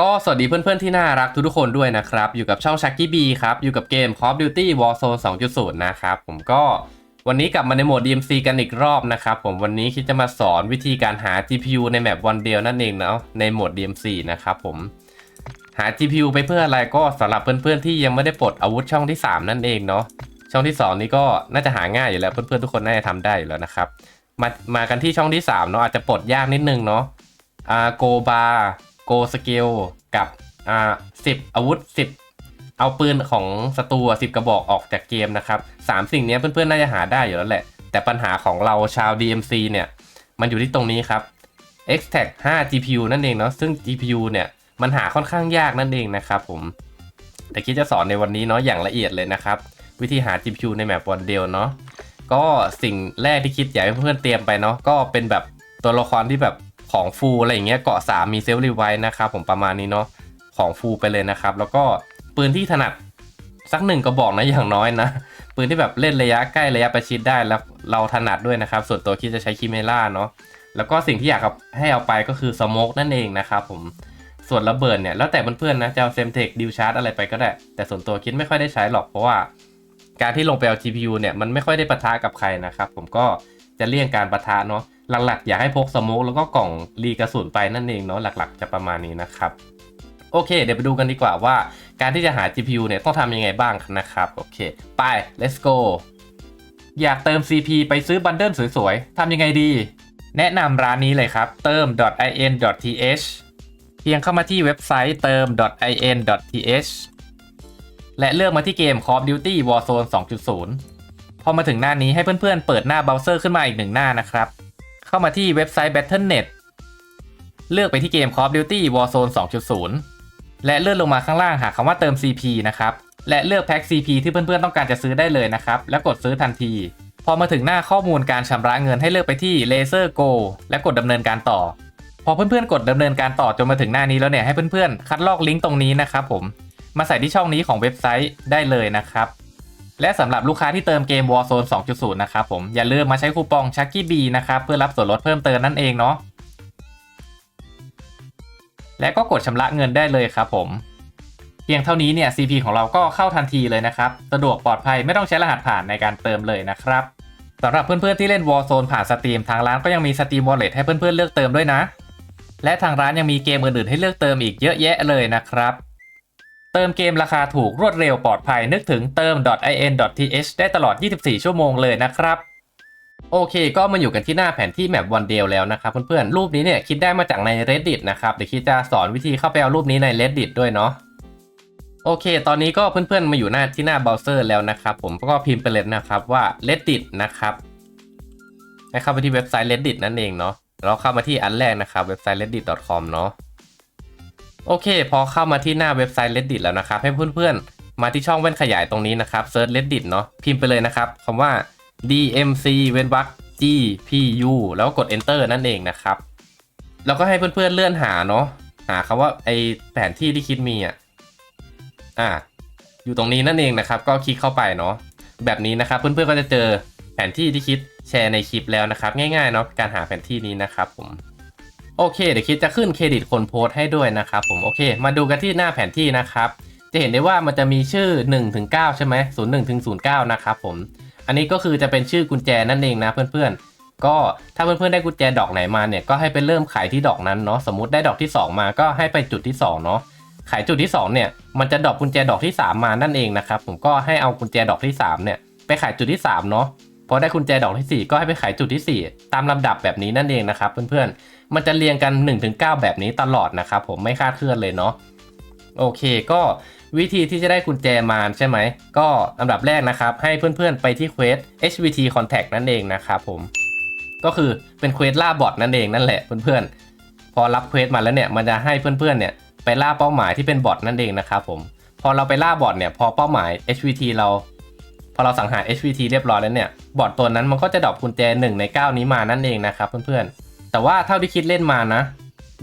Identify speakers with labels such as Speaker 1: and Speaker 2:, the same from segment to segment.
Speaker 1: ก็สวัสดีเพื่อนๆที่น่ารักทุกๆคนด้วยนะครับ อยู่กับช่อง Chucky B ครับอยู่กับเกม Call of Duty Warzone 2.0 นะครับผมก็วันนี้กลับมาในโหมด DMC กันอีกรอบนะครับผมวันนี้คิดจะมาสอนวิธีการหา GPU ในแมปวันเดียวนั่นเองเนาะในโหมด DMC นะครับผมหา GPU ไปเพื่ออะไรก็สำหรับเพื่อนๆที่ยังไม่ได้ปลดอาวุธช่องที่ 3 นั่นเองเนาะช่องที่ 2 นี้ก็น่าจะหาง่ายอยู่แล้วเพื่อนๆทุกคนน่าจะทำได้อยู่แล้วนะครับมามากันที่ช่องที่3เนาะอาจจะปลดยากนิดนึงเนาะอ่าโกบา โกสเกลกับอ่าสิบอาวุธสิบเอาปืนของศัตรูสิบกระบอกออกจากเกมนะครับสามสิ่งนี้เพื่อนๆน่าจะหาได้อยู่แล้วแหละ แต่ปัญหาของเราชาว DMC เนี่ยมันอยู่ที่ตรงนี้ครับ x t a c 5 GPU นั่นเองเนาะซึ่ง GPU เนี่ยมันหาค่อนข้างยากนั่นเองนะครับผมแต่คิดจะสอนในวันนี้เนาะอย่างละเอียดเลยนะครับ วิธีหา GPU ในแมปวันเดียวเนาะก็สิ่งแรกที่คิดอยากให้เพื่อนๆเตรียมไปเนาะก็เป็นแบบตัวละครที่แบบ ของฟูลอะไรอย่างเงี้ยเกาะ 3 มีเซลล์รีไวนะครับผมประมาณนี้เนาะของฟูลไปเลยนะครับ แล้วก็ปืนที่ถนัดสักหนึ่งกระบอกนะอย่างน้อยนะปืนที่แบบเล่นระยะใกล้ระยะประชิดได้แล้วเราถนัดด้วยนะครับ ส่วนตัวคิดจะใช้คิเมล่าเนาะแล้วก็สิ่งที่อยากให้เอาไปก็คือสโมกนั่นเองนะครับผมส่วนระเบิดเนี่ยแล้วแต่เพื่อนๆนะจะเอาเซมเทคดิวชาร์จอะไรไปก็ได้ แต่ส่วนตัวคิดไม่ค่อยได้ใช้หรอกเพราะว่า การที่ลงไปเอา GPU เนี่ยมันไม่ค่อยได้ปะทะกับใครนะครับผมก็จะเลี่ยงการปะทะเนาะ หลักๆ อยากให้พกสโมกแล้วก็กล่องรีกระสุนไปนั่นเองเนาะหลักๆ จะประมาณนี้นะครับโอเค เดี๋ยวไปดูกันดีกว่าว่าการที่จะหา GPU เนี่ยต้องทำยังไงบ้างนะครับ โอเค ไป let's go อยากเติม CP ไปซื้อบันเดิลสวยๆทำยังไงดี แนะนำร้านนี้เลยครับ เติม .in.th เพียงเข้ามาที่เว็บไซต์เติม .in.th และเลือกมาที่เกม Call of Duty Warzone 2.0 พอมาถึงหน้านี้ให้เพื่อนๆเปิดหน้าเบราว์เซอร์ขึ้นมาอีกหนึ่งหน้านะครับ เข้ามาที่เว็บไซต์ Battle.net เลือกไปที่เกม Call of Duty Warzone 2.0 และเลื่อนลงมาข้างล่างหาคำว่าเติม CP นะครับ และเลือกแพ็ค CP ที่เพื่อนๆต้องการจะซื้อได้เลยนะครับ แล้วกดซื้อทันที พอมาถึงหน้าข้อมูลการชำระเงินให้เลือกไปที่ Laser Go และกดดำเนินการต่อ พอเพื่อนๆกดดำเนินการต่อจนมาถึงหน้านี้แล้วเนี่ยให้เพื่อนๆคัดลอกลิงก์ตรงนี้นะครับผม มาใส่ที่ช่องนี้ของเว็บไซต์ได้เลยนะครับ และสำหรับลูกค้าที่เติมเกม Warzone 2.0 นะครับผมอย่าลืมมาใช้คูปอง Chucky B นะครับเพื่อรับส่วนลดเพิ่มเติมนั่นเองเนาะและก็กดชำระเงินได้เลยครับผม เพียงเท่านี้เนี่ย CP ของเราก็เข้าทันทีเลยนะครับ สะดวกปลอดภัยไม่ต้องใช้รหัสผ่านในการเติมเลยนะครับสำหรับเพื่อนๆที่เล่น Warzone ผ่านสตรีมทางร้านก็ยังมี Steam Wallet ให้เพื่อนๆเลือกเติมด้วยนะ และทางร้านยังมีเกมอื่นๆให้เลือกเติมอีกเยอะแยะเลยนะครับ เติมเกมราคาถูกรวดเร็วปลอดภัยนึกถึงเติม .in.th ได้ตลอด 24 ชั่วโมงเลยนะครับโอเค ก็มาอยู่กันที่หน้าแผนที่แมปวันเดลแล้วนะครับเพื่อนๆ รูปนี้เนี่ยคิดได้มาจากใน reddit นะครับ เดี๋ยวคิดจะสอนวิธีเข้าไปเอารูปนี้ใน reddit ด้วยเนาะโอเค ตอนนี้ก็เพื่อนๆ มาอยู่หน้าที่หน้าเบราว์เซอร์แล้วนะครับผมก็พิมพ์ไปเลยนะครับว่า reddit นะครับให้เข้าไปที่เว็บไซต์ reddit นั่นเองเนาะเราเข้ามาที่อันแรกนะครับเว็บไซต์ reddit.com เนาะ โอเค พอเข้ามาที่หน้าเว็บไซต์ reddit แล้วนะครับ ให้เพื่อนๆ มาที่ช่องแว่นขยายตรงนี้นะครับเซิร์ช reddit เนาะพิมพ์ไปเลยนะครับคำว่า dmc เว้นวรรค gpu แล้วกด enter นั่นเองนะครับแล้วก็ให้เพื่อนๆเลื่อนหาเนาะหาคำว่าไอแผนที่ที่คิดมีอะอ่าอยู่ตรงนี้นั่นเองนะครับ ก็คลิกเข้าไปเนาะแบบนี้นะครับ เพื่อนๆก็จะเจอแผนที่ที่คิดแชร์ในคลิปแล้วนะครับ ง่ายๆเนาะการหาแผนที่นี้นะครับผม โอเคเดี๋ยวคิดจะขึ้นเครดิตคนโพสต์ให้ด้วยนะครับผมโอเค มาดูกันที่หน้าแผนที่นะครับ จะเห็นได้ว่ามันจะมีชื่อ1ถึง9ใช่ไหม01ถึง09นะครับผมอันนี้ก็คือจะเป็นชื่อกุญแจนั่นเองนะเพื่อนๆ ก็ถ้าเพื่อนๆได้กุญแจดอกไหนมาเนี่ยก็ให้ไปเริ่มขายที่ดอกนั้นเนาะสมมติได้ดอกที่ 2 มาก็ให้ไปจุดที่2เนาะขายจุดที่2เนี่ยมันจะดอกกุญแจดอกที่ 3 มานั่นเองนะครับผมก็ให้เอากุญแจดอกที่3เนี่ยไปขายจุดที่3เนาะพอได้กุญแจดอกที่ 4 ก็ให้ไปขายจุดที่ 4 ตามลำดับแบบนี้นั่นเองนะครับเพื่อนๆ มันจะเรียงกัน 1-9 แบบนี้ตลอดนะครับผมไม่คาดเคลื่อนเลยเนาะโอเคก็วิธีที่จะได้กุญแจมาใช่ไหม ก็อันดับแรกนะครับ ให้เพื่อนๆไปที่เควส HVT Contact นั่นเองนะครับผม ก็คือเป็นเควสล่าบอทนั่นเองนั่นแหละเพื่อนๆ พอรับเควสมาแล้วเนี่ยมันจะให้เพื่อนๆเนี่ยไปล่าเป้าหมายที่เป็นบอทนั่นเองนะครับผม พอเราไปล่าบอทเนี่ยพอเป้าหมาย HVT เรา พอเราสังหาร HVT เรียบร้อยแล้วเนี่ยบอทตัวนั้นมันก็จะดรอปกุญแจ1ใน 9 นี้มานั่นเองนะครับเพื่อนๆ แต่ว่าเท่าที่คิดเล่นมานะ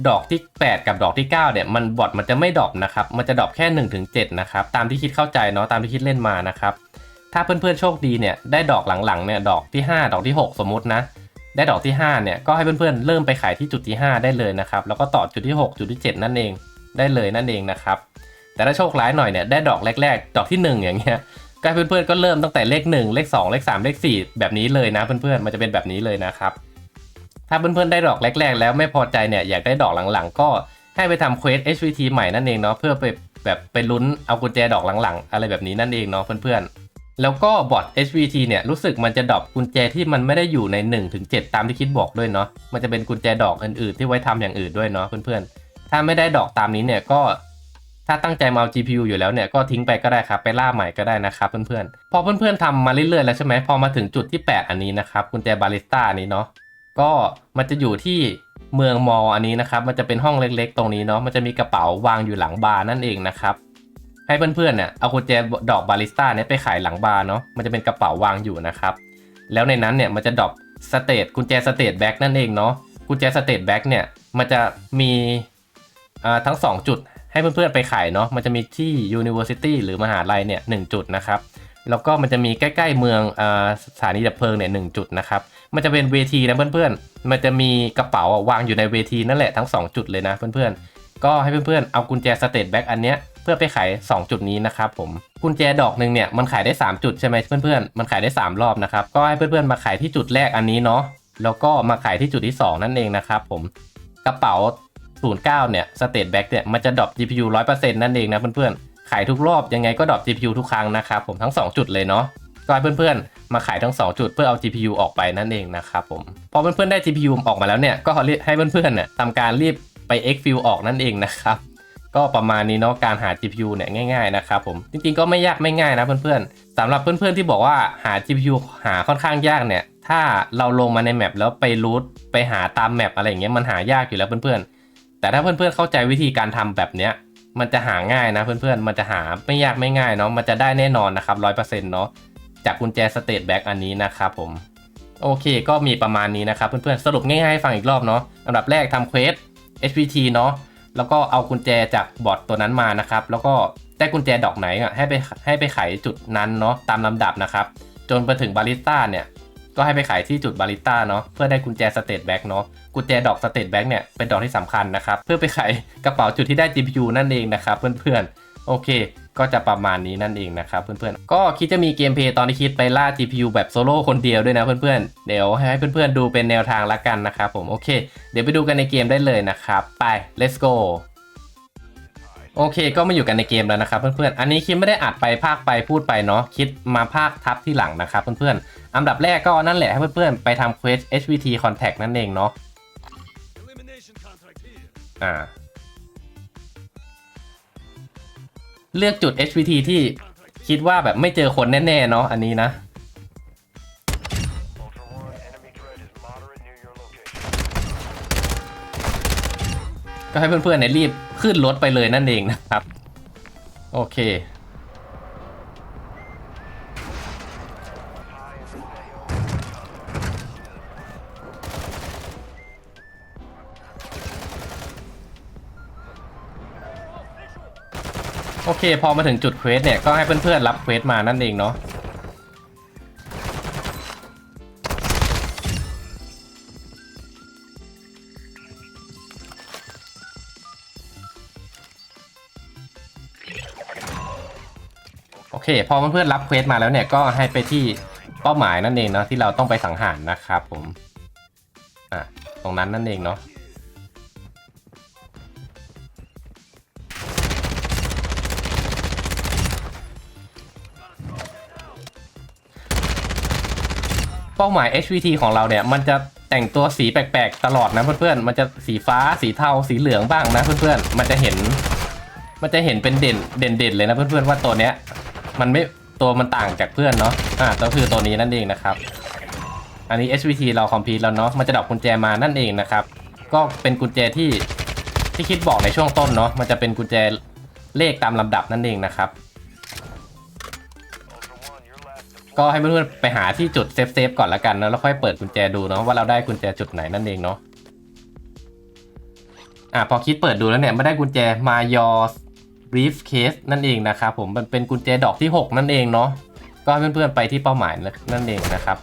Speaker 1: ดอกที่ 8 กับดอกที่ 9 เนี่ย มันบอทมันจะไม่ดอปนะครับ มันจะดอปแค่1ถึง7นะครับ ตามที่คิดเข้าใจเนาะ ตามที่คิดเล่นมานะครับ ถ้าเพื่อนๆโชคดีเนี่ย ได้ดอกหลังๆเนี่ย ดอกที่ 5 ดอกที่ 6 สมมตินะ ได้ดอกที่ 5 เนี่ย ก็ให้เพื่อนๆเริ่มไปขายที่จุดที่ 5 ได้เลยนะครับ แล้วก็ต่อจุดที่ 6 จุดที่ 7 นั่นเอง ได้เลยนั่นเองนะครับ แต่ถ้าโชคร้ายหน่อยเนี่ย ได้ดอกแรก ๆ ดอกที่ 1 อย่างเงี้ยก็เพื่อนๆก็เริ่มตั้งแต่เลข 1 เลข 2 เลข 3 เลข 4 แบบนี้เลยนะเพื่อนๆ มันจะเป็นแบบนี้เลยนะครับ ถ้าเพื่อนๆได้ดอกแรก ๆ แล้วไม่พอใจเนี่ยอยากได้ดอกหลังๆ ก็ให้ไปทำเควส HVT ใหม่นั่นเองเนาะเพื่อไปแบบไปลุ้นเอากุญแจดอกหลังๆ อะไรแบบนี้นั่นเองเนาะเพื่อนๆ แล้วก็บอท HVT เนี่ยรู้สึกมันจะดรอปกุญแจที่มันไม่ได้อยู่ใน1ถึง7ตามที่คิดบอกด้วยเนาะมันจะเป็นกุญแจดอกอื่นๆ ที่ไว้ทำอย่างอื่นด้วยเนาะเพื่อนๆ ถ้าไม่ได้ดอกตามนี้เนี่ยก็ถ้าตั้งใจมาเอา GPU อยู่แล้วเนี่ยก็ทิ้งไปก็ได้ครับ ไปล่าใหม่ก็ได้นะครับเพื่อนๆ พอเพื่อนๆทำมาเรื่อยๆแล้วใช่ไหมพอมาถึงจุดที่ 8 อันนี้นะครับกุญแจบาริสต้านี้เนาะ ก็มันจะอยู่ที่เมืองมออันนี้นะครับ มันจะเป็นห้องเล็กๆ ตรงนี้เนาะ มันจะมีกระเป๋าวางอยู่หลังบาร์นั่นเองนะครับ ให้เพื่อนๆเนี่ยเอากุญแจดอกบาริสต้าเนี่ยไปขายหลังบาร์เนาะ มันจะเป็นกระเป๋าวางอยู่นะครับ แล้วในนั้นเนี่ยมันจะดอปสเตตกุญแจสเตตแบ็กนั่นเองเนาะ กุญแจสเตตแบ็กเนี่ยมันจะมีทั้ง 2 จุดให้เพื่อนๆไปขายเนาะ มันจะมีที่ University หรือมหาลัยเนี่ยหจุดนะครับ แล้วก็มันจะมีใกล้ๆเมืองอสถานีดับเพลิงเนี่ยหจุดนะครับ มันจะเป็นเวทีนะเพื่อนๆ มันจะมีกระเป๋าวางอยู่ในเวทีนั่นแหละทั้ง 2 จุดเลยนะเพื่อนๆ ก็ให้เพื่อนๆ เอากุญแจสเตตแบ็กอันเนี้ยเพื่อไปขาย 2 จุดนี้นะครับผม กุญแจดอกหนึ่งเนี่ยมันขายได้ 3 จุดใช่ไหมเพื่อนๆ มันขายได้ 3 รอบนะครับ ก็ให้เพื่อนๆ มาขายที่จุดแรกอันนี้เนาะ แล้วก็มาขายที่จุดที่ 2 นั่นเองนะครับผม กระเป๋า09เนี่ยสเตตแบ็กเนี่ยมันจะดรอป GPU 100%นั่นเองนะเพื่อนๆ ขายทุกรอบยังไงก็ดรอป GPU ทุกครั้งนะครับผมทั้ง 2 จุดเลยเนาะก็ให้เพื่อนๆ มาขายทั้ง 2 จุดเพื่อเอา GPU ออกไปนั่นเองนะครับผมพอเพื่อนๆได้ GPU ออกมาแล้วเนี่ยก็ให้เพื่อนๆเนี่ยทำการรีบไป exfil ออกนั่นเองนะครับก็ประมาณนี้เนาะการหา GPU เนี่ยง่ายๆนะครับผมจริงๆก็ไม่ยากไม่ง่ายนะเพื่อนๆสำหรับเพื่อนๆที่บอกว่าหา GPU หาค่อนข้างยากเนี่ยถ้าเราลงมาในแมปแล้วไปรูทไปหาตามแมปอะไรอย่างเงี้ยมันหายากอยู่แล้วเพื่อนๆแต่ถ้าเพื่อนๆเข้าใจวิธีการทำแบบเนี้ย มันจะหาง่ายนะเพื่อนๆ มันจะหาไม่ยากไม่ง่ายเนาะ มันจะได้แน่นอนนะครับร้อยเปอร์เซ็นต์เนาะ จากกุญแจสเตตแบ็กอันนี้นะครับผม โอเค ก็มีประมาณนี้นะครับเพื่อนๆ สรุปง่ายๆให้ฟังอีกรอบเนาะ อันดับแรกทำเควส HPT เนาะ แล้วก็เอากุญแจจากบอทตัวนั้นมานะครับ แล้วก็ได้กุญแจดอกไหนอะให้ไปให้ไปไขจุดนั้นเนาะตามลำดับนะครับ จนไปถึงบาริสต้าเนี่ย ก็ให้ไปขายที่จุดบาริต้าเนาะเพื่อได้กุญแจสเตตแบ็กเนาะกุญแจดอกสเตตแบ็กเนี่ยเป็นดอกที่สำคัญนะครับ เพื่อไปขายกระเป๋าจุดที่ได้ GPU นั่นเองนะครับเพื่อนๆ โอเค ก็จะประมาณนี้นั่นเองนะครับเพื่อนๆ ก็คิดจะมีเกมเพย์ตอนที่คิดไปล่า GPU แบบโซโล่คนเดียวด้วยนะเพื่อนๆ เดี๋ยวให้เพื่อนๆดูเป็นแนวทางละกันนะครับผมโอเค เดี๋ยวไปดูกันในเกมได้เลยนะครับไป let's go โอเค ก็มาอยู่กันในเกมแล้วนะครับเพื่อนๆ อันนี้คิดไม่ได้อัดไปภาคไปพูดไปเนาะคิดมาภาคทับที่หลังนะครับเพื่อนๆ อันดับแรกก็นั่นแหละให้เพื่อนๆ ไปทำ quest HVT contact นั่นเองเนาะ
Speaker 2: Elimination contract here.
Speaker 1: อ่า เลือกจุด HVT ที่คิดว่าแบบไม่เจอคนแน่ๆเนาะอันนี้นะ
Speaker 2: Ultra One, enemy threat is moderate near your location.
Speaker 1: ก็ให้เพื่อนๆเนี่ยรีบขึ้นรถไปเลยนั่นเองนะครับ โอเค อเค พอมาถึงจุดเควสเนี่ย ก็ให้เพื่อนๆรับเควสมานั่นเองเนาะโอเค พอเพื่อนๆรับเควสมาแล้วเนี่ย ก็ให้ไปที่เป้าหมายนั่นเองเนาะที่เราต้องไปสังหารนะครับผม อะ ตรงนั้นนั่นเองเนาะ เป้าหมาย HVT ของเราเนี่ยมันจะแต่งตัวสีแปลกๆตลอดนะเพื่อนๆ มันจะสีฟ้าสีเทาสีเหลืองบ้างนะเพื่อนๆ มันจะเห็น มันจะเห็นเป็นเด่นเด่นๆเลยนะเพื่อนๆว่าตัวเนี้ย มันไม่ตัวมันต่างจากเพื่อนเนาะ อ่าก็คือตัวนี้นั่นเองนะครับ อันนี้ HVT เราคอมพิวแล้วเนาะ มันจะดอกกุญแจมานั่นเองนะครับ ก็เป็นกุญแจที่ที่คิดบอกในช่วงต้นเนาะ มันจะเป็นกุญแจเลขตามลำดับนั่นเองนะครับ ก็ให้เพื่อนๆไปหาที่จุดเซฟเซฟๆก่อนละกันเนอะแล้วค่อยเปิดกุญแจดูเนาะว่าเราได้กุญแจจุดไหนนั่นเองเนาะอะพอคิดเปิดดูแล้วเนี่ยไม่ได้กุญแจมายอร์รีฟเคสนั่นเองนะครับผมมันเป็นกุญแจดอกที่ 6 นั่นเองเนาะก็ให้เพื่อนๆไปที่เป้าหมายนั่นเองนะครับ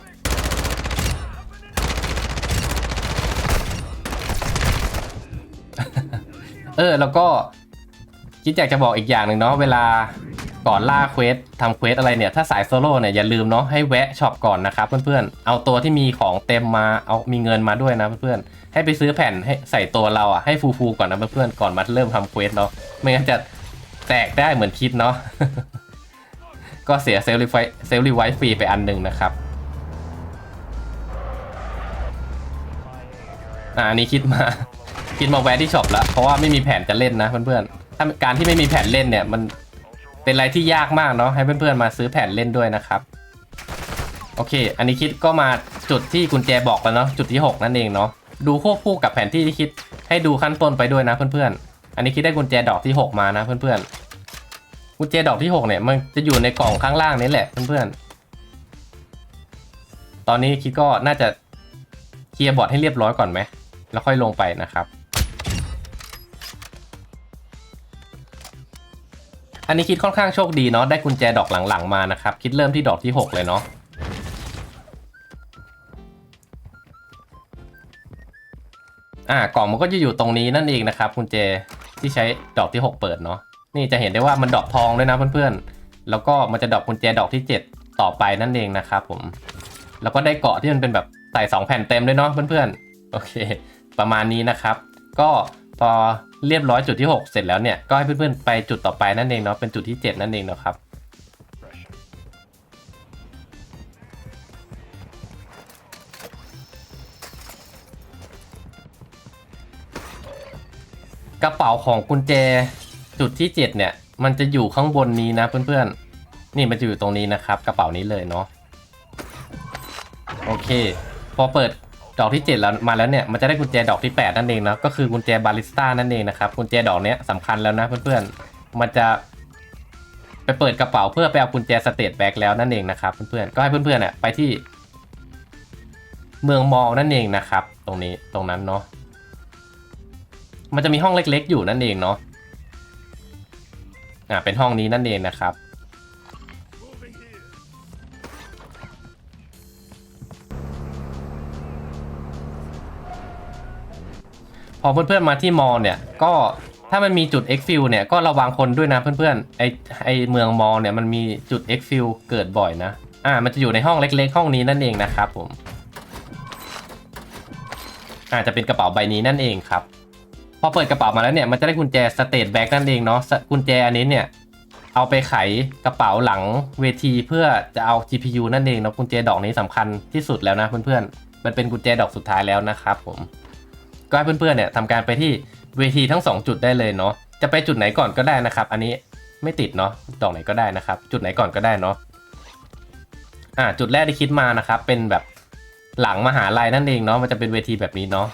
Speaker 1: เออแล้วก็คิดอยากจะบอกอีกอย่างหนึ่งเนาะเวลา ก่อนล่าเควสทำเควสอะไรเนี่ย ถ้าสายโซโล่เนี่ยอย่าลืมเนาะให้แวะช็อปก่อนนะครับเพื่อนๆ เอาตัวที่มีของเต็มมา เอามีเงินมาด้วยนะเพื่อนๆ ให้ไปซื้อแผ่นให้ใส่ตัวเราอะให้ฟูๆก่อนนะเพื่อนๆ ก่อนมาเริ่มทำเควสเนาะ ไม่งั้นจะแตกได้เหมือนคิดเนาะ ก็เสียเซลล์รีไฟเซลล์รีไวฟรีไปอันหนึ่งนะครับ อ่าอันนี้คิดมา คิดมาแวะที่ช็อปแล้ว เพราะว่าไม่มีแผนจะเล่นนะเพื่อนๆ ถ้าการที่ไม่มีแผนเล่นเนี่ยมัน เป็นอะไรที่ยากมากเนาะให้เพื่อนๆมาซื้อแผ่นเล่นด้วยนะครับโอเค อันนี้คิดก็มาจุดที่กุญแจบอกแล้วเนาะจุดที่ 6 นั่นเองเนาะดูควบคู่กับแผนที่ที่คิดให้ดูขั้นต้นไปด้วยนะเพื่อนๆ อันนี้คิดได้กุญแจดอกที่ 6 มานะเพื่อนๆ กุญแจดอกที่ 6 เนี่ยมันจะอยู่ในกล่องข้างล่างนี้แหละเพื่อนๆ ตอนนี้คิดก็น่าจะเคลียร์บอร์ดให้เรียบร้อยก่อนไหม แล้วค่อยลงไปนะครับ อันนี้คิดค่อนข้างโชคดีเนาะได้กุญแจดอกหลังๆมานะครับ คิดเริ่มที่ดอกที่ 6 เลยเนาะอ่ากล่องมันก็จะอยู่ตรงนี้นั่นเองนะครับกุญแจที่ใช้ดอกที่ 6 เปิดเนาะนี่จะเห็นได้ว่ามันดอกทองด้วยนะเพื่อนๆ แล้วก็มันจะดอกกุญแจดอกที่ 7 ต่อไปนั่นเองนะครับผม แล้วก็ได้เกาะที่มันเป็นแบบใส่2แผ่นเต็มด้วยเนาะเพื่อนๆโอเค ประมาณนี้นะครับ ก็พอ เรียบร้อยจุดที่ 6 เสร็จแล้วเนี่ย ก็ให้เพื่อนๆไปจุดต่อไปนั่นเองเนาะเป็นจุดที่ 7 นั่นเองเนาะครับกระเป๋าของกุญแจจุดที่ 7 เนี่ย มันจะอยู่ข้างบนนี้นะเพื่อนๆ นี่มันจะอยู่ตรงนี้นะครับ กระเป๋านี้เลยเนาะโอเค พอเปิด ดอกที่ 7 แล้วมาแล้วเนี่ยมันจะได้กุญแจดอกที่ 8 นั่นเองนะก็คือกุญแจบาริสต้านั่นเองนะครับกุญแจดอกเนี้ยสำคัญแล้วนะเพื่อนๆมันจะไปเปิดกระเป๋าเพื่อไปเอากุญแจสเตทแบ็กแล้วนั่นเองนะครับเพื่อนๆก็ให้เพื่อนๆเนี่ยไปที่ เมืองมอลนั่นเองนะครับ ตรงนี้ตรงนั้นเนาะมันจะมีห้องเล็กๆ อยู่นั่นเองเนาะอ่าเป็นห้องนี้นั่นเองนะครับ พอเพื่อนๆมาที่มอลเนี่ยก็ถ้ามันมีจุด X f i l เนี่ยก็ระวังคนด้วยนะเพื่อนๆไอไอเมืองมอลเนี่ยมันมีจุด X f i l เกิดบ่อยนะอ่ามันจะอยู่ในห้องเล็กๆ ห้องนี้นั่นเองนะครับผมอาจจะเป็นกระเป๋าใบนี้นั่นเองครับ พอเปิดกระเป๋ามาแล้วเนี่ยมันจะได้กุญแจสเต t แบ็กนั่นเองเนาะกุญแจอันนี้เนี่ยเอาไปไขกระเป๋าหลังเวทีเพื่อจะเอา GPU นั่นเองเนาะกุญแจดอกนี้สำคัญที่สุดแล้วนะเพื่อนๆมันเป็นกุญแจดอกสุดท้ายแล้วนะครับผม ก็ให้เพื่อนๆเนี่ยทำการไปที่เวทีทั้ง 2 จุดได้เลยเนาะจะไปจุดไหนก่อนก็ได้นะครับ อันนี้ไม่ติดเนาะดอกไหนก็ได้นะครับ จุดไหนก่อนก็ได้เนาะอ่าจุดแรกที่คิดมานะครับเป็นแบบหลังมหาลัยนั่นเองเนาะมันจะเป็นเวทีแบบนี้เนาะ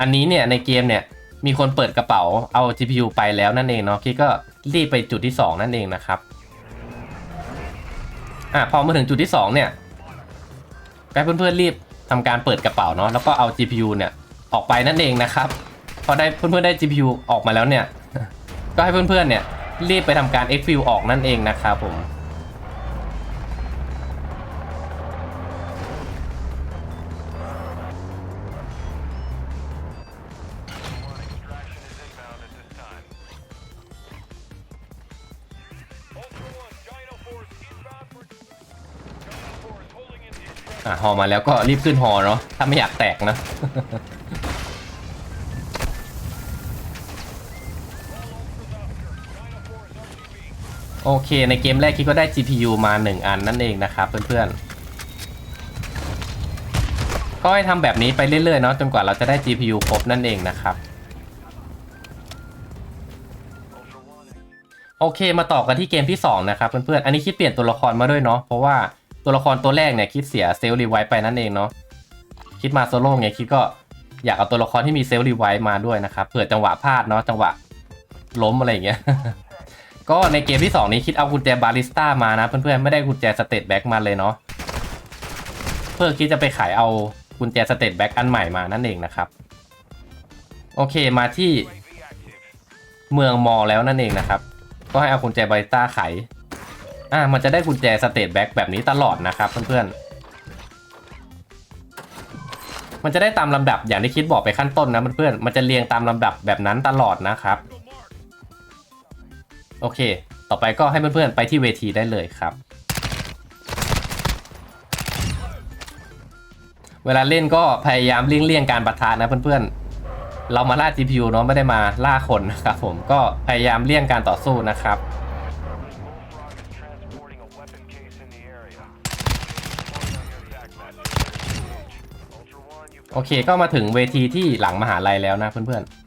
Speaker 1: อันนี้เนี่ยในเกมเนี่ยมีคนเปิดกระเป๋าเอา GPU ไปแล้วนั่นเองเนาะคิดก็รีบไปจุดที่ 2 นั่นเองนะครับอ่าพอมาถึงจุดที่ 2 เนี่ยก็ให้เพื่อนๆรีบทำการเปิดกระเป๋าเนาะแล้วก็เอา GPU เนี่ย ออกไปนั่นเองนะครับพอได้เพื่อนๆได้ GPU ออกมาแล้วเนี่ย ก็ให้เพื่อนๆเนี่ยรีบไปทำการ exfil ออกนั่นเองนะครับผมอะฮอมาแล้วก็รีบขึ้นฮอเนาะถ้าไม่อยากแตกนะ โอเค ในเกมแรกคิดก็ได้ GPU มา 1 อันนั่นเองนะครับเพื่อนๆ ก็ให้ทำแบบนี้ไปเรื่อยๆเนาะจนกว่าเราจะได้ GPU ครบนั่นเองนะครับ โอเคมาต่อกันที่เกมที่ 2 นะครับเพื่อนๆ อันนี้คิดเปลี่ยนตัวละครมาด้วยเนาะเพราะว่าตัวละครตัวแรกเนี่ยคิดเสียเซลล์รีไวท์ไปนั่นเองเนาะคิดมาโซโล่ไงคิดก็อยากเอาตัวละครที่มีเซลล์รีไวท์มาด้วยนะครับเผื่อจังหวะพลาดเนาะจังหวะล้มอะไรอย่างเงี้ย ก็ในเกมที่ 2 นี้คิดเอากุญแจบาริสต้ามานะเพื่อนๆไม่ได้กุญแจสเตตแบ็กมาเลยเนาะเพื่อคิดจะไปขายเอากุญแจสเตตแบ็กอันใหม่มานั่นเองนะครับ โอเคมาที่เมืองมอลแล้วนั่นเองนะครับ ก็ให้เอากุญแจบาริสต้าไขอ่ามันจะได้กุญแจสเตทแบ็กแบบนี้ตลอดนะครับเพื่อนๆมันจะได้ตามลำดับอย่างที่คิดบอกไปขั้นต้นนะเพื่อนๆมันจะเรียงตามลำดับแบบนั้นตลอดนะครับ โอเค ต่อไปก็ให้เพื่อนๆไปที่เวทีได้เลยครับ เวลาเล่นก็พยายามเลี่ยงๆการปะทะนะเพื่อนๆ เรามาล่า GPU เนาะไม่ได้มาล่าคนนะครับผมก็พยายามเลี่ยงการต่อสู้นะครับโอเคก็มาถึงเวทีที่หลังมหาลัยแล้วนะเพื่อนๆ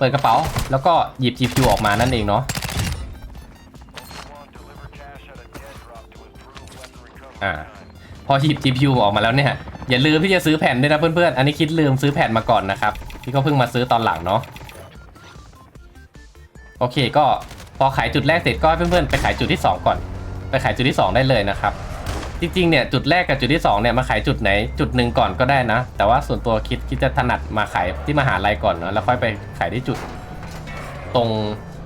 Speaker 1: เปิดกระเป๋า แล้วก็หยิบ GPU ออกมานั่นเองเนาะ
Speaker 2: Ultra One, deliver cash at a dead drop to improve weapon recovery
Speaker 1: Ah.
Speaker 2: time.
Speaker 1: พอหยิบ GPU ออกมาแล้วเนี่ย อย่าลืมที่จะซื้อแผ่นด้วยนะเพื่อนๆ อันนี้คิดลืมซื้อแผ่นมาก่อนนะครับพี่ก็เพิ่งมาซื้อตอนหลังเนาะโอเคก็พอขายจุดแรกเสร็จก็เพื่อนๆไปขายจุดที่ 2 ก่อน ไปขายจุดที่ 2 ได้เลยนะครับ จริงๆเนี่ยจุดแรกกับจุดที่2เนี่ยมาขายจุดไหนจุดหนึ่งก่อนก็ได้นะ แต่ว่าส่วนตัวคิดคิดจะถนัดมาขายที่มหาลัยก่อนเนาะแล้วค่อยไปขายที่จุด ตรง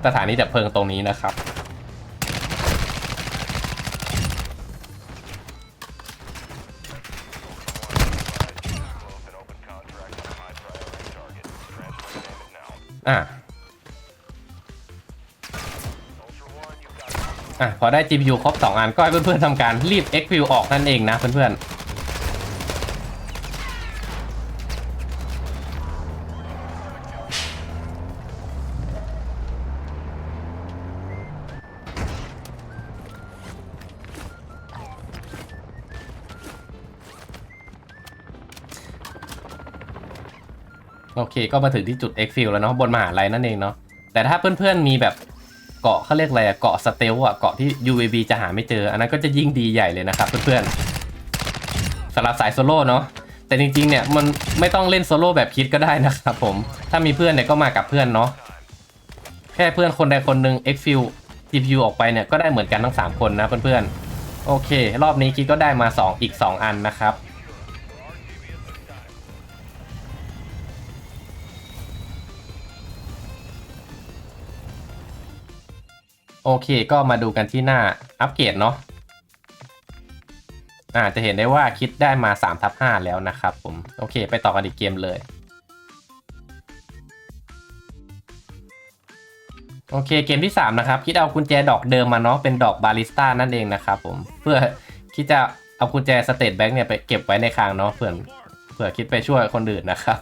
Speaker 1: สถานีดับเพลิงตรงนี้นะครับ
Speaker 2: Close an
Speaker 1: อะพอได้ GPU ครบ 2 อันก็ให้เพื่อนๆทำการรีบ exfil ออกนั่นเองนะเพื่อนๆโอเค ก็มาถึงที่จุด exfil แล้วเนาะบนมหาลัยนั่นเองเนาะแต่ถ้าเพื่อนๆมีแบบ เกาะเขาเรียกอะไรอะเกาะสเตลอะเกาะที่ UAV จะหาไม่เจอ อันนั้นก็จะยิ่งดีใหญ่เลยนะครับเพื่อนๆสำหรับสายโซโล่เนาะแต่จริงๆเนี่ยมันไม่ต้องเล่นโซโล่แบบคิดก็ได้นะครับผมถ้ามีเพื่อนเนี่ยก็มากับเพื่อนเนาะแค่เพื่อนคนใดคนหนึ่ง exfil GPU ออกไปเนี่ยก็ได้เหมือนกันทั้ง 3 คนนะเพื่อนๆโอเค รอบนี้คิดก็ได้มา 2 อีก 2 อันนะครับ โอเคก็มาดูกันที่หน้าอัปเกรดเนาะอ่าจะเห็นได้ว่าคิดได้มา3ทับ5แล้วนะครับผมโอเค ไปต่อกันอีกเกมเลย โอเคเกมที่ 3 นะครับ คิดเอากุญแจดอกเดิมมาเนาะเป็นดอกบาริสต้านั่นเองนะครับผมเพื่อคิดจะเอากุญแจสเตทแบงค์เนี่ยไปเก็บไว้ในคลังเนาะเผื่อเผื่อคิดไปช่วยคนอื่นนะครับ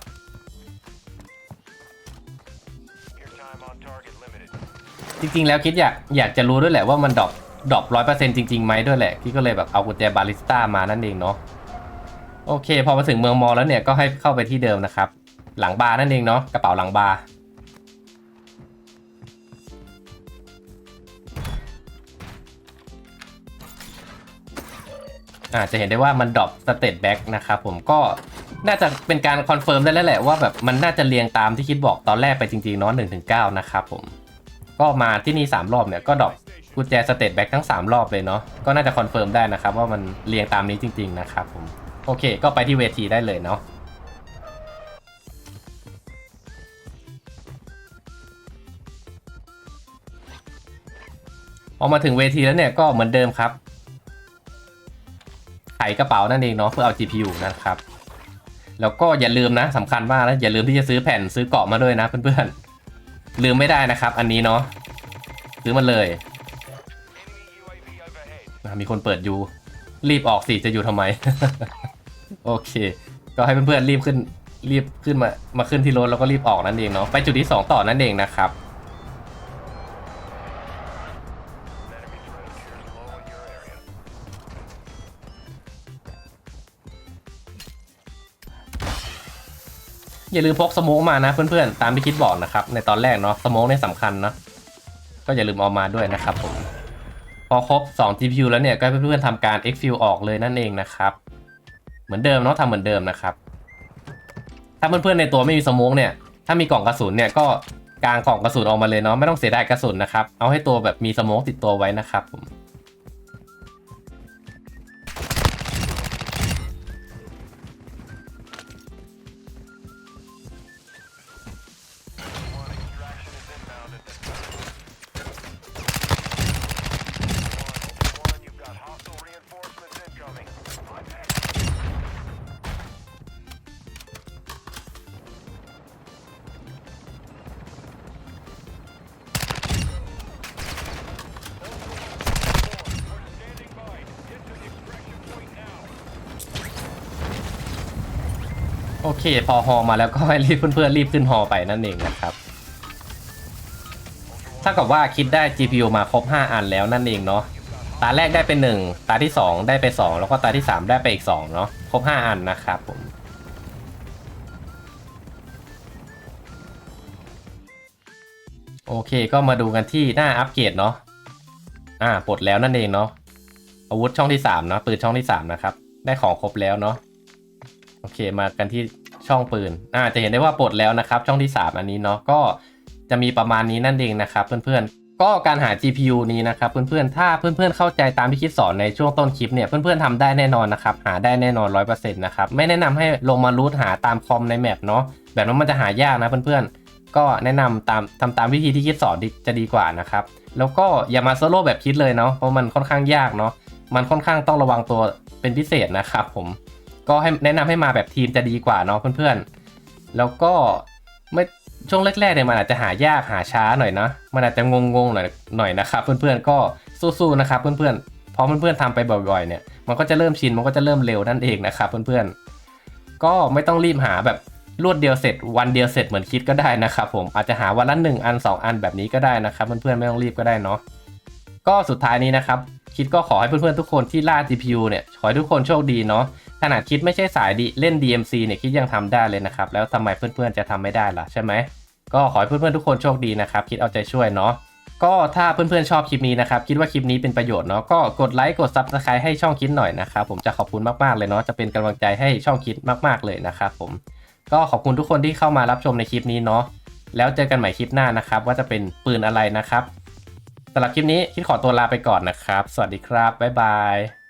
Speaker 1: จริงๆ แล้วคิดอยากอยากจะรู้ด้วยแหละว่ามันดรอปดรอปร้อยเปอร์เซ็นต์จริงๆไหมด้วยแหละพี่ก็เลยแบบเอากุญแจบาริสต้ามานั่นเองเนาะโอเค พอมาถึงเมืองมอลแล้วเนี่ยก็ให้เข้าไปที่เดิมนะครับ หลังบาร์นั่นเองเนาะกระเป๋าหลังบาร์อ่าจะเห็นได้ว่ามันดรอปสเตตแบ็กนะครับผมก็น่าจะเป็นการคอนเฟิร์มได้แล้วแหละว่าแบบมันน่าจะเรียงตามที่คิดบอกตอนแรกไปจริงๆเนาะหนึ่งถึงเก้านะครับผม ก็มาที่นี่ 3 รอบเนี่ยก็ดรอปกุญแจสเตตแบ็กทั้ง 3 รอบเลยเนาะก็น่าจะคอนเฟิร์มได้นะครับว่ามันเรียงตามนี้จริง ๆ นะครับผมโอเค ก็ไปที่เวทีได้เลยเนาะพอมาถึงเวทีแล้วเนี่ยก็เหมือนเดิมครับ ไขกระเป๋านั่นเองเนาะเพื่อเอา GPU นะครับ แล้วก็อย่าลืมนะสำคัญมากนะอย่าลืมที่จะซื้อแผ่นซื้อเกาะมาด้วยนะเพื่อนๆ ลืมไม่ได้นะครับ อันนี้เนาะซื้อมันเลยมีคนเปิดยูรีบออกสิจะอยู่ทำไม โอเค ก็ให้เพื่อนๆรีบขึ้นรีบขึ้นมามาขึ้นที่รถแล้วก็รีบออกนั่นเองเนาะไปจุดที่ 2 ต่อนั่นเองนะครับ อย่าลืมพกสโมกมานะเพื่อนๆ ตามที่คิดบอกนะครับในตอนแรกเนาะสโมกเนี่ยสำคัญเนาะก็อย่าลืมเอามาด้วยนะครับผมพอครบ 2 GPU แล้วเนี่ยก็เพื่อนๆทำการ exfil ออกเลยนั่นเองนะครับ เหมือนเดิมเนาะทำเหมือนเดิมนะครับ ถ้าเพื่อนๆในตัวไม่มีสโมกเนี่ยถ้ามีกล่องกระสุนเนี่ยก็กางกล่องกระสุนออกมาเลยเนาะไม่ต้องเสียดายกระสุนนะครับเอาให้ตัวแบบมีสโมกติดตัวไว้นะครับผม เค พอฮอมาแล้วก็ให้รีบเพื่อนๆรีบขึ้นฮอไปนั่นเองนะครับถ้ากับว่าคิดได้ GPU มาครบ 5 อันแล้วนั่นเองเนาะตาแรกได้เป็น 1 ตาที่ 2 ได้ไป 2 แล้วก็ตาที่ 3 ได้ไปอีก 2 เนาะครบ 5 อันนะครับผมโอเคก็มาดูกันที่หน้าอัปเกรดเนาะอ่าปลดแล้วนั่นเองเนาะอาวุธช่องที่3เนาะปืนช่องที่ 3 นะครับ ได้ของครบแล้วเนาะโอเคมากันที่ ช่องปืนอ่าจะเห็นได้ว่าปลดแล้วนะครับ ช่องที่ 3 อันนี้เนาะก็จะมีประมาณนี้นั่นเองนะครับเพื่อนๆ ก็การหา GPU นี้นะครับเพื่อนๆ ถ้าเพื่อนๆ เข้าใจตามที่คิดสอนในช่วงต้นคลิปเนี่ยเพื่อนๆทำได้แน่นอนนะครับหาได้แน่นอน 100%นะครับไม่แนะนำให้ลงมารูทหาตามคอมในแมปเนาะแบบนั้นมันจะหายากนะเพื่อนๆก็แนะนำตามทำตามวิธีที่คิดสอนจะดีกว่านะครับ แล้วก็อย่ามาโซโล่แบบคิดเลยเนาะเพราะมันค่อนข้างยากเนาะมันค่อนข้างต้องระวังตัวเป็นพิเศษนะครับผม ก็ให้แนะนำให้มาแบบทีมจะดีกว่าเนาะเพื่อนๆ แล้วก็ไม่ช่วงแรกๆเนี่ยมันอาจจะหายากหาช้าหน่อยนะมันอาจจะงงๆหน่อยหน่อยนะครับเพื่อนๆก็สู้ๆนะครับเพื่อนๆพอเพื่อนๆทำไปบ่อยๆเนี่ยมันก็จะเริ่มชินมันก็จะเริ่มเร็วนั่นเองนะครับเพื่อนๆ ก็ไม่ต้องรีบหาแบบรวดเดียวเสร็จวันเดียวเสร็จเหมือนคิดก็ได้นะครับผมอาจจะหาวันละหนึ่งอัน 2 อันแบบนี้ก็ได้นะครับเพื่อนๆไม่ต้องรีบก็ได้เนาะก็สุดท้ายนี้นะครับ คิดก็ขอให้เพื่อนๆทุกคนที่ล่า GPU เนี่ยขอให้ทุกคนโชคดีเนาะขนาดคิดไม่ใช่สายดีเล่น DMC เนี่ยคิดยังทำได้เลยนะครับ แล้วทำไมเพื่อนๆจะทำไม่ได้ล่ะใช่ไหมก็ขอให้เพื่อนๆทุกคนโชคดีนะครับคิดเอาใจช่วยเนาะก็ถ้าเพื่อนๆชอบคลิปนี้นะครับ คิดว่าคลิปนี้เป็นประโยชน์เนาะก็กดไลค์กด Subscribe ให้ช่องคิดหน่อยนะครับผมจะขอบคุณมากๆเลยเนาะจะเป็นกำลังใจให้ช่องคิดมากๆเลยนะครับผมก็ขอบคุณทุกคนที่เข้ามารับชมในคลิปนี้เนาะแล้วเจอกันใหม่คลิปหน้านะครับ ว่าจะเป็นปืนอะไรนะครับ สำหรับคลิปนี้คิดขอตัวลาไปก่อนนะครับ สวัสดีครับ บ๊ายบาย